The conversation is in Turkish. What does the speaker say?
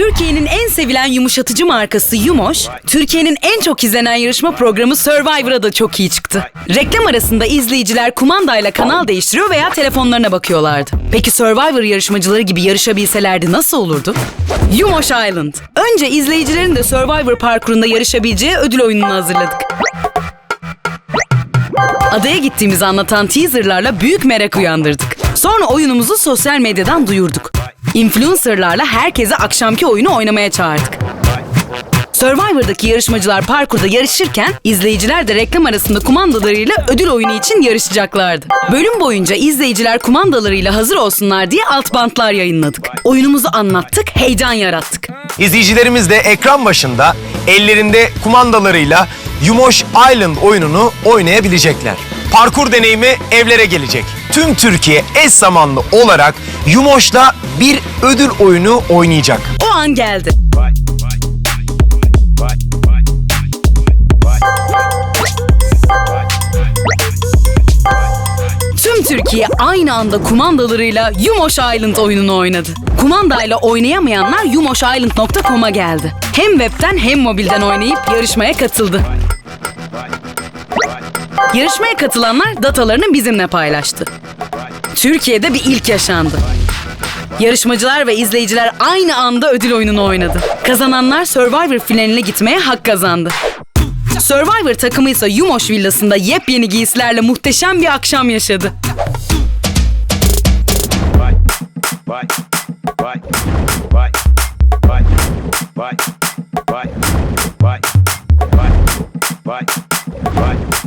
Türkiye'nin en sevilen yumuşatıcı markası Yumoş, Türkiye'nin en çok izlenen yarışma programı Survivor'a da çok iyi çıktı. Reklam arasında izleyiciler kumandayla kanal değiştiriyor veya telefonlarına bakıyorlardı. Peki Survivor yarışmacıları gibi yarışabilselerdi nasıl olurdu? Yumoş Island. Önce izleyicilerin de Survivor parkurunda yarışabileceği ödül oyununu hazırladık. Adaya gittiğimizi anlatan teaserlarla büyük merak uyandırdık. Sonra oyunumuzu sosyal medyadan duyurduk. Influencerlarla herkese akşamki oyunu oynamaya çağırdık. Survivor'daki yarışmacılar parkurda yarışırken izleyiciler de reklam arasında kumandalarıyla ödül oyunu için yarışacaklardı. Bölüm boyunca izleyiciler kumandalarıyla hazır olsunlar diye alt bantlar yayınladık. Oyunumuzu anlattık, heyecan yarattık. İzleyicilerimiz de ekran başında ellerinde kumandalarıyla Yumoş Island oyununu oynayabilecekler. Parkur deneyimi evlere gelecek. Tüm Türkiye eş zamanlı olarak Yumoş'la bir ödül oyunu oynayacak. O an geldi. Tüm Türkiye aynı anda kumandalarıyla Yumoş Island oyununu oynadı. Kumandayla oynayamayanlar yumoşisland.com'a geldi. Hem webten hem mobilden oynayıp yarışmaya katıldı. Yarışmaya katılanlar datalarını bizimle paylaştı. Türkiye'de bir ilk yaşandı. Yarışmacılar ve izleyiciler aynı anda ödül oyununu oynadı. Kazananlar Survivor finaline gitmeye hak kazandı. Survivor takımı ise Yumoş villasında yepyeni giysilerle muhteşem bir akşam yaşadı. Bye. Bye. Bye. Bye. Bye. Bye. Bye.